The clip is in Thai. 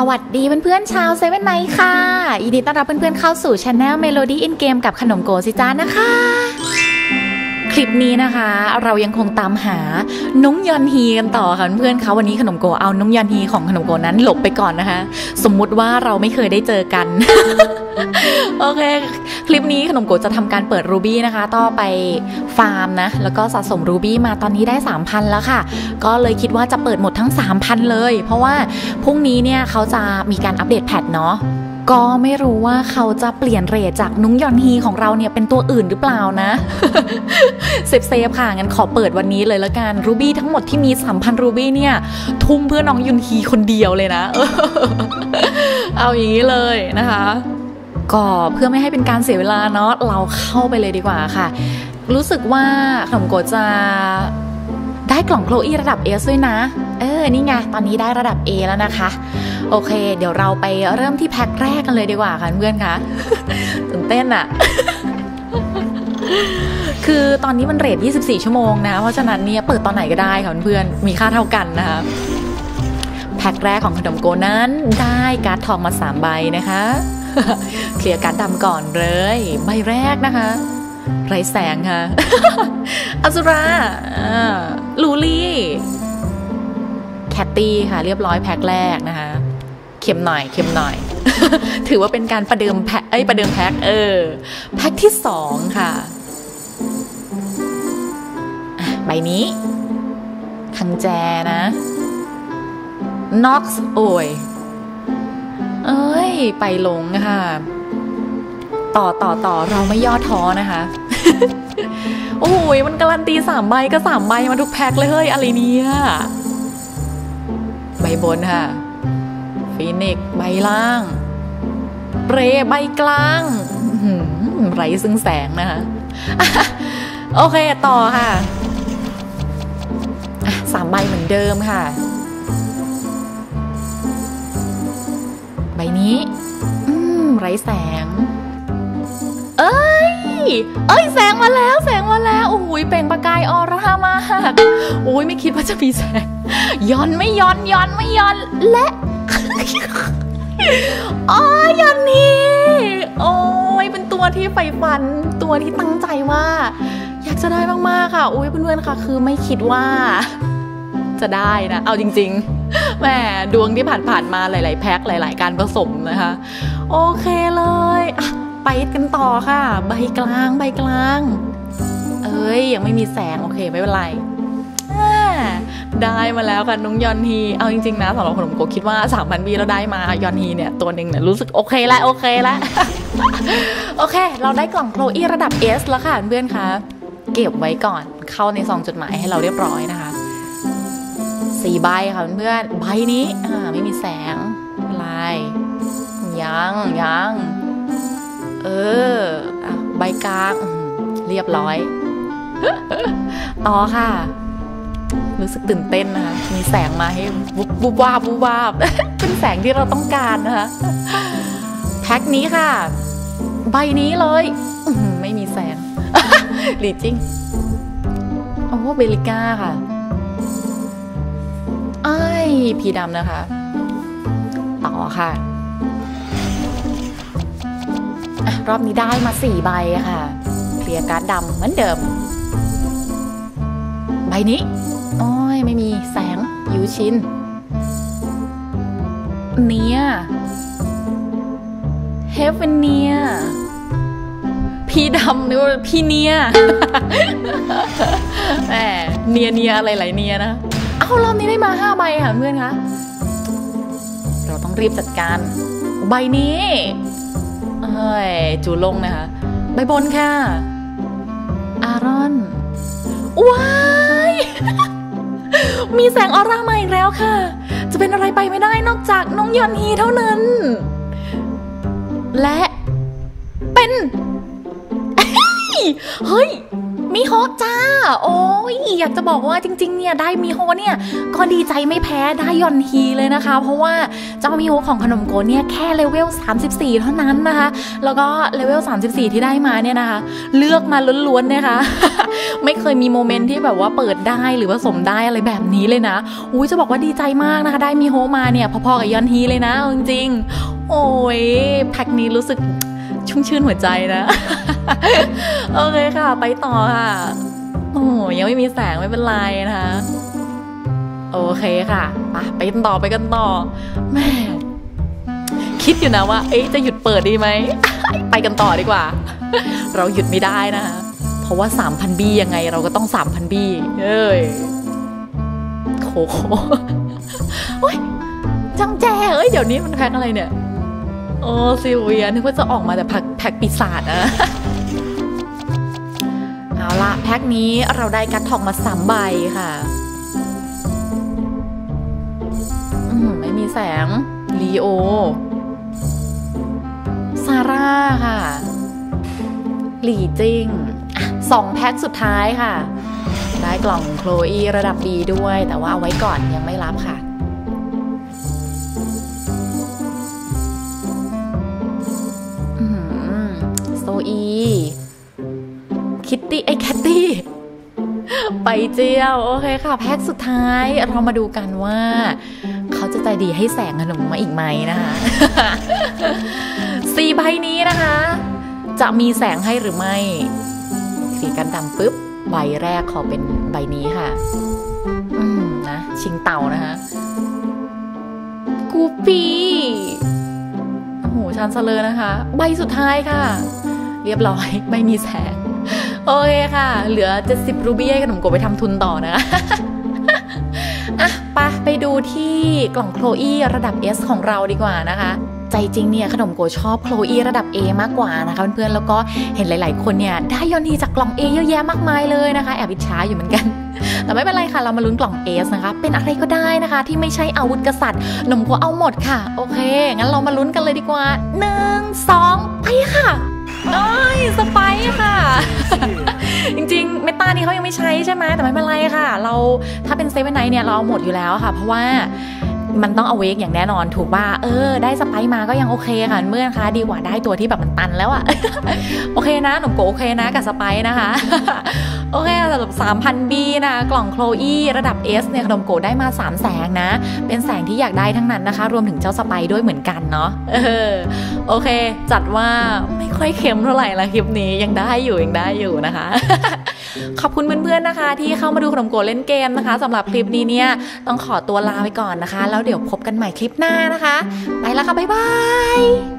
สวัสดีเพื่อนๆชาวเซเว่นไนค่ะยินดีต้อนรับเพื่อนๆเข้าสู่ช anel Melody in Game กับขนมโกซิจ้านะคะ ลิปนี้นะคะ เรายังคงตามหานุ้งยอนฮีกันต่อค่ะเพื่อนๆคะวันนี้ขนมโกเอานุ้งยอนฮีของขนมโกนั้นหลบไปก่อนนะคะ สมมุติว่าเราไม่เคยได้เจอกันโอเค คลิปนี้ขนมโกจะทำการเปิดรูบี้นะคะ ต่อไปฟาร์มนะ แล้วก็สะสมรูบี้มาตอนนี้ได้ 3,000 แล้วค่ะ ก็เลยคิดว่าจะเปิดหมดทั้ง 3,000 เลย เพราะว่าพรุ่งนี้เนี่ยเขาจะมีการอัปเดตแพทเนาะ ก็ไม่รู้ว่าเขาจะเปลี่ยนเรทจากนุ้งยอนฮีของเราเนี่ยเป็นตัวอื่นหรือเปล่านะเซฟเซฟค่ะ งั้นขอเปิดวันนี้เลยละกันรูบี้ทั้งหมดที่มี 3,000 รูบี้เนี่ย ทุ่มเพื่อน้องยุนฮีคนเดียวเลยนะ เอาอย่างนี้เลยนะคะก็เพื่อไม่ให้เป็นการเสียเวลาเนาะเราเข้าไปเลยดีกว่าค่ะ รู้สึกว่าขนมโกจะได้กล่องโคลอีระดับ S ด้วยนะ เออ นี่ไง ตอนนี้ได้ระดับ A แล้วนะคะ โอเค เดี๋ยวเราไปเริ่มที่แพ็คแรกกันเลยดีกว่าค่ะเพื่อนคะตื่นเต้นอะคือตอนนี้มันเรท 24 ชั่วโมงนะ เพราะฉะนั้นเนี่ยเปิดตอนไหนก็ได้ค่ะเพื่อนมีค่าเท่ากันนะคะแพ็คแรกของขนมโกนั้นได้การ์ดทองมา 3 ใบนะคะ เคลียร์การ์ดดำก่อนเลย ใบแรกนะคะ ไรแสงค่ะอสุราอ่าลูลี่ แคตตี้ค่ะ เรียบร้อยแพ็คแรกนะคะ ค็มหน่อยเค็มหน่อย ถือว่าเป็นการประเดิมแพ็คเอ้ยประเดิมแพ็คเออแพ็คที่สองค่ะใบนี้ คังแจนะน็อกซ์โอยเอ้ย ไปลงค่ะ ต่อต่อต่อเราไม่ย่อท้อนะคะ โอ้ยมันการันตีสามใบก็สามใบมาทุกแพ็คเลยเฮ้ยอะไรเนี่ยใบบนค่ะ ฟีนิกใบล่างเรใบกลางไรซึ่งแสงนะคะ โอเคต่อค่ะสามใบเหมือนเดิมค่ะ ใบนี้ไรแสง เอ้ย เอ้ยแสงมาแล้ว แสงมาแล้วโอ้ยเปล่งประกายออร่ามากโอ้ยไม่คิดว่าจะมีแสงย้อนไม่ย้อนย้อนไม่ย้อนและ อ๋อย้อนนี่ โอ้ยเป็นตัวที่ใฝ่ฝัน ตัวที่ตั้งใจว่า อยากจะได้มากๆค่ะ อุ้ยเพื่อนๆค่ะ คือไม่คิดว่า จะได้นะ เอาจริง ๆ แหมดวงที่ผ่านๆมาหลาย ๆ แพ็คหลาย ๆ การผสมนะคะ โอเคเลยไปกันต่อค่ะ ใบกลางใบกลาง เอ้ยยังไม่มีแสงโอเคไม่เป็นไร ได้มาแล้วค่ะน้องยอนฮีเอาจริงๆนะสำหรับขนมโกคิดว่า3 0 0 0บีเราได้มายอนฮีเนี่ยตัวหนึ่งเนี่ยรู้สึกโอเคล้วโอเคล้วโอเค เราได้กล่องโคลอีระดับ S แล้วค่ะเพื่อนคะเก็บไว้ก่อนเข้าในซองจดหมายให้เราเรียบร้อยนะคะสี่ใบค่ะเพื่อนใบนี้อ่าไม่มีแสงลายยังยังเอออะใบกลางเรียบร้อย ต่อค่ะ รู้สึกตื่นเต้นนะคะ มีแสงมาให้วุบวุบวาบวุบวาบ เป็นแสงที่เราต้องการนะคะ แพ็คนี้ค่ะ ใบนี้เลยไม่มีแสงหลีจิ้งโอ้เบลิก้าค่ะไอ้ายผีดำนะคะ ต่อค่ะอะรอบนี้ได้มาสี่ใบค่ะ เคลียร์การ์ดดำเหมือนเดิม ใบนี้ โอ้ยไม่มีแสงยูชิน เนียเฮฟเวนเนีย พี่ดำนึกว่าพี่เนียแหมเนียเนียอะไรหลายเนียนะ เอ้ารอบนี้ได้มาห้าใบค่ะเพื่อนคะ เราต้องรีบจัดการ ใบนี้เอ้ยจูลงนะคะ ใบบนค่ะ อารอน ว้าย มีแสงออร่ามาอีกแล้วค่ะ จะเป็นอะไรไปไม่ได้นอกจากน้องยอนฮีเท่านั้น และเป็น เฮ้ย มิโฮะจ้า โอ้ยอยากจะบอกว่าจริง ๆ เนี่ยได้มิโฮะเนี่ยก็ดีใจไม่แพ้ได้ยอนฮีเลยนะคะ เพราะว่าเจ้ามิโฮะของขนมโกเนี่ยแค่เลเวล 34 เท่านั้นนะคะ แล้วก็เลเวล 34 ที่ได้มาเนี่ยนะคะ เลือกมาล้วนๆนะคะ ไม่เคยมีโมเมนต์ที่แบบว่าเปิดได้หรือว่าสมได้อะไรแบบนี้เลยนะอุ้ยจะบอกว่าดีใจมากนะคะ ได้มิโฮะมาเนี่ยพอๆกับยอนฮีเลยนะจริงๆโอ้ยแพ็คนี้รู้สึกชุ่มชื่นหัวใจนะ โอเคค่ะ ไปต่อค่ะ โอ้ยังไม่มีแสงไม่เป็นไรนะคะ โอเคค่ะไปไปกันต่อไปกันต่อแม่คิดอยู่นะว่า เอ๊ะจะหยุดเปิดดีไหม ไปกันต่อดีกว่า เราหยุดไม่ได้นะคะเพราะว่า 3,000 บี้ยังไงเราก็ต้อง 3,000 บี้เอ้ยโคโคโอ้ยจังแจเอ้ยเดี๋ยวนี้มันแพ็คอะไรเนี่ย โอ้ซิเวียนึกว่าจะออกมาแต่แพ็คแพ็คปีศาจนะ เอาละแพ็คนี้เราได้กัดทองมาสามใบค่ะ อืมไม่มีแสง ลีโอ ซาร่าค่ะ หลี่จิงสองแพ็คสุดท้ายค่ะ ได้กล่องโคลอีระดับดีด้วย แต่ว่าเอาไว้ก่อนยังไม่รับค่ะโซอี คิตตี้ไอ้แคตตี้ไปเจียว โอเคค่ะ แพ็คสุดท้ายเรามาดูกันว่า เขาจะใจดีให้แสงขนมมาอีกไหมนะคะสี่ใบนี้นะคะ จะมีแสงให้หรือไม่คลิกกันดำปุ๊บ ใบแรกขอเป็นใบนี้ค่ะ อืมนะ ชิงเต่านะคะ กูปีโอ้โหชานเสลอนะคะ ใบสุดท้ายค่ะ เรียบร้อยไม่มีแสง โอเคค่ะ เหลือ 70 รูบี้ให้ขนมโกบไปทำทุนต่อนะคะอะไปไปดูที่กล่องโคลอี้ระดับ S ของเราดีกว่านะคะใจจริงเนี่ยขนมโกชอบโคลอีระดับ A มากกว่านะคะเพื่อนๆแล้วก็เห็นหลาย ๆ คนเนี่ยได้ยอนทีจากกล่อง A เยอะแยะมากมายเลยนะคะ แอบอิจฉาอยู่เหมือนกัน แต่ไม่เป็นไรค่ะเรามาลุ้นกล่อง S นะคะเป็นอะไรก็ได้นะคะ ที่ไม่ใช่อาวุธกษัตริย์หนมโกเอาหมดค่ะ โอเค งั้นเรามาลุ้นกันเลยดีกว่าหนึ่งสองไปค่ะเอ้ยสไปค่ะ จริงๆเมตานี่เขายังไม่ใช้ใช่ไหมแต่ไม่เป็นไรค่ะ เราถ้าเป็นเซเว่นไนเนี่ยเราเอาหมดอยู่แล้วค่ะ เพราะว่า มันต้องเอาเวกอย่างแน่นอนถูกป่ะเออ ได้สไปมาก็ยังโอเคค่ะเมื่อนคะดีกว่าได้ตัวที่แบบมันตันแล้วอะโอเคนะหนุ่มโกโอเคนะกับสไปนะคะ โอเคสำหรับ3,000บีนะกล่องโคลอี้ระดับ S เนี่ยขนมโกได้มา 3 แสงนะ เป็นแสงที่อยากได้ทั้งนั้นนะคะ รวมถึงเจ้าสไปด้วยเหมือนกันเนาะเออโอเค จัดว่าไม่ค่อยเค็มเท่าไหร่ละคลิปนี้ยังได้อยู่ยังได้อยู่นะคะ ขอบคุณเพื่อนๆนะคะ ที่เข้ามาดูขนมโกเล่นเกมนะคะสำหรับคลิปนี้เนี่ยต้องขอตัวลาไปก่อนนะคะ แล้วเดี๋ยวพบกันใหม่คลิปหน้านะคะ ไปแล้วค่ะบ๊ายบาย